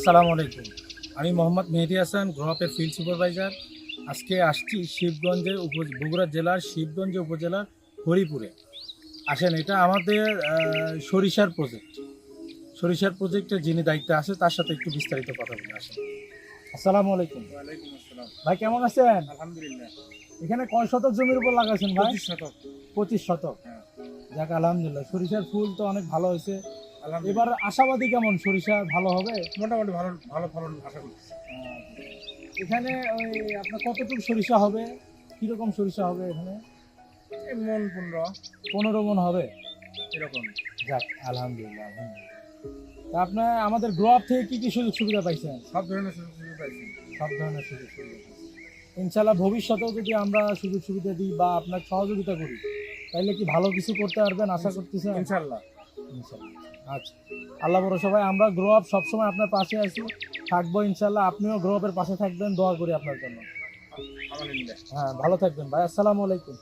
আসসালামু আলাইকুম। আমি মোহাম্মদ মেহেদি হাসান গ্রহপের ফিল্ড সুপারভাইজার আজকে আসছি শিবগঞ্জের উপ বগুড়া জেলার শিবগঞ্জ উপজেলার হরিপুরে। আসেন এটা আমাদের সরিষার প্রজেক্ট সরিষার প্রজেক্টে যিনি দায়িত্বে আছে তার সাথে একটু বিস্তারিত কথা বলে আসেন। আসসালামু আলাইকুম। আসসালাম। ভাই কেমন আছেন? আলহামদুলিল্লাহ। এখানে কয় শতক জমির উপর লাগাইছেন ভাই? পঁচিশ শতক। পঁচিশ শতক। হ্যাঁ। যাক আলহামদুলিল্লাহ। সরিষার ফুল তো অনেক ভালো হয়েছে। এবার আশাবাদী কেমন? সরিষা ভালো হবে? মোটামুটি ভালো ভালো ফলন আশা করছি এখানে ওই আপনার কতটুকু সরিষা হবে? কীরকম সরিষা হবে এখানে? মন পনেরো। পনেরো মন হবে? এরকম। যাক আলহামদুলিল্লাহ আলহামদুলিল্লাহ। তা আপনার আমাদের গ্রো আপ থেকে কি কি সুযোগ সুবিধা পাইছেন? সব ধরনের সুযোগ সুবিধা পাইছি। সব ধরনের সুযোগ সুবিধা ইনশাল্লাহ ভবিষ্যতেও যদি আমরা সুযোগ সুবিধা দিই বা আপনার সহযোগিতা করি তাহলে কি ভালো কিছু করতে পারবেন? আশা করতেছেন? ইনশাল্লাহ ইনশাল্লাহ আচ্ছা। আল্লাহ বড় সবাই আমরা গ্রো আপ সবসময় আপনার পাশে আছি। থাকব ইনশাল্লাহ আপনিও গ্রো আপের পাশে থাকবেন। দোয়া করি আপনার জন্য। হ্যাঁ ভালো থাকবেন ভাই। আসসালামু আলাইকুম।